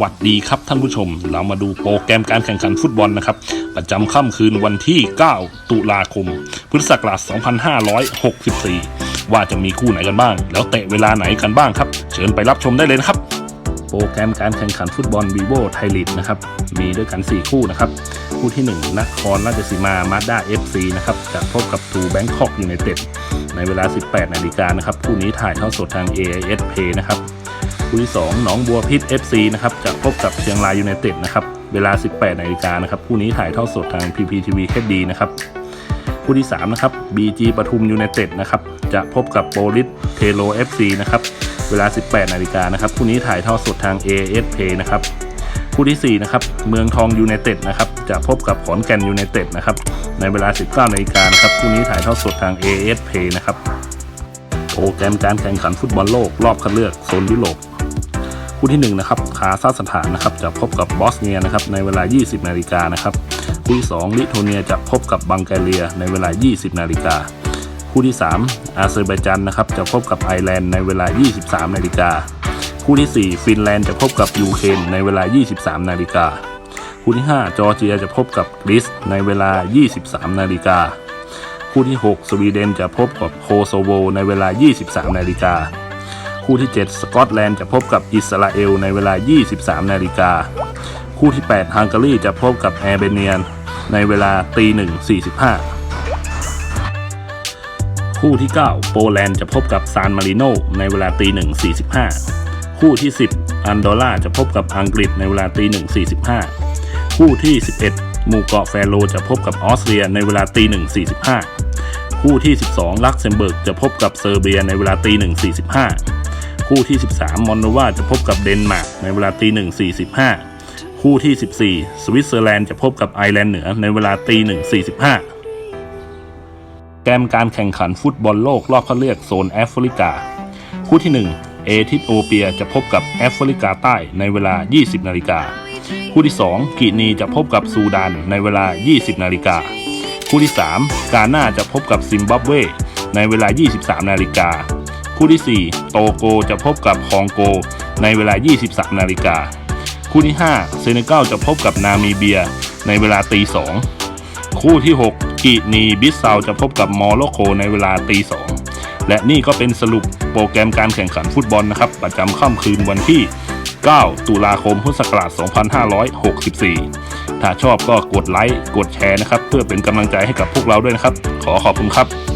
วัสดีครับท่านผู้ชม เรามาดูโปรแกรมการแข่งขันฟุตบอลนะครับ ประจำค่ำคืนวันที่ 9 ตุลาคม พุทธศักราช 2564 ว่าจะมีคู่ไหนกันบ้าง แล้วเตะเวลาไหนกันบ้างครับ เชิญไปรับชมได้เลยนะครับ โปรแกรมการแข่งขันฟุตบอลวีโวไทยลีกนะครับ มีด้วยกัน 4 คู่นะครับ คู่ที่ 1นครราชสีมามาด้า FC นะครับจะพบกับทูแบงคอกยูไนเต็ดในเวลา 18 นาฬิกานะครับ คู่นี้ถ่ายทอดสดทาง AIS Pay นะครับ คู่ที่2หนองบัวพิษ FC นะครับจะพบกับเชียงรายยูไนเต็ดนะครับเวลา 18นาฬิกานะครับคู่นี้ถ่ายทอดสดทาง PPTV HD นะครับคู่ที่3นะครับ BG ปทุมยูไนเต็ดนะครับจะพบกับโปลิสเทโล FC นะครับเวลา 18นาฬิกานะครับคู่นี้ถ่ายทอดสดทาง ASP นะครับคู่ที่4นะครับเมืองทองยูไนเต็ดนะครับจะพบกับขอนแก่นยูไนเต็ดนะครับในเวลา 19นาฬิกานะครับคู่นี้ถ่ายทอดสดทาง ASP นะครับโปรแกรมการแข่งขันฟุตบอลโลกรอบคัดเลือกโซนยุโรป คู่ที่1นะครับคาซาคสถานนะครับจะพบกับบอสเนียนะครับในเวลา 20 นาฬิกานะครับคู่ที่2ลิโทเนียจะพบกับบังแกเรียในเวลา 20 นาฬิกาคู่ที่ 3 อาเซอร์ไบจันนะครับจะพบกับไอร์แลนด์ในเวลา 23 นาฬิกาคู่ที่ 4 ฟินแลนด์จะพบกับยูเครนในเวลา 23 นาฬิกาคู่ที่ 5 จอร์เจียจะพบกับกรีซในเวลา 23 นาฬิกาคู่ที่ 6 สวีเดนจะพบกับโคโซโวในเวลา 23 นาฬิกา คู่ที่ 7 สกอตแลนด์จะพบกับอิสราเอลในเวลา 23 นาฬิกา คู่ที่ 8 ฮังการีจะพบกับแอร์เบเนียน ในเวลาตีหนึ่ง45คู่ที่ 9 โปแลนด์จะพบกับซานมาริโนในเวลาตีหนึ่ง45คู่ที่ 10 อันดอร่าจะพบกับอังกฤษในเวลาตีหนึ่ง45คู่ที่ 11 หมู่เกาะแฟโรจะพบกับออสเตรียในเวลาตีหนึ่ง45คู่ที่ 12 ลักเซมเบิร์กจะพบกับเซอร์เบียในเวลาตีหนึ่ง45 คู่ที่ 13 มอนโนวาจะพบกับเดนมาร์กในเวลาตีหนึ่ง45คู่ที่ 14 สวิตเซอร์แลนด์จะพบกับไอร์แลนด์เหนือในเวลาตีหนึ่ง45แกมการแข่งขันฟุตบอลโลกรอบคัดเลือกโซนแอฟริกา คู่ที่ 1 เอธิโอเปียจะพบกับแอฟริกาใต้ในเวลา 20 นาฬิกา คู่ที่ 2 กินีจะพบกับซูดานในเวลา 20 นาฬิกา คู่ที่ 3 กาน่าจะพบกับซิมบับเวในเวลา 23 นาฬิกา คู่ที่ 4 โตโกจะพบกับคองโก ในเวลา 23 นาฬิกา คู่ที่ 5 เซเนกัลจะพบกับนามีเบีย ในเวลาตีสองคู่ที่ 6 กินีบิสซาวจะพบกับมอร็อกโกในเวลาตีสองและนี่ก็เป็นสรุปโปรแกรมการแข่งขันฟุตบอลนะครับ ประจำค่ำคืนวันที่ 9 ตุลาคมพุทธศักราช 2564 ถ้าชอบก็กดไลค์ กดแชร์นะครับ เพื่อเป็นกำลังใจให้กับพวกเราด้วยนะครับ ขอขอบคุณครับ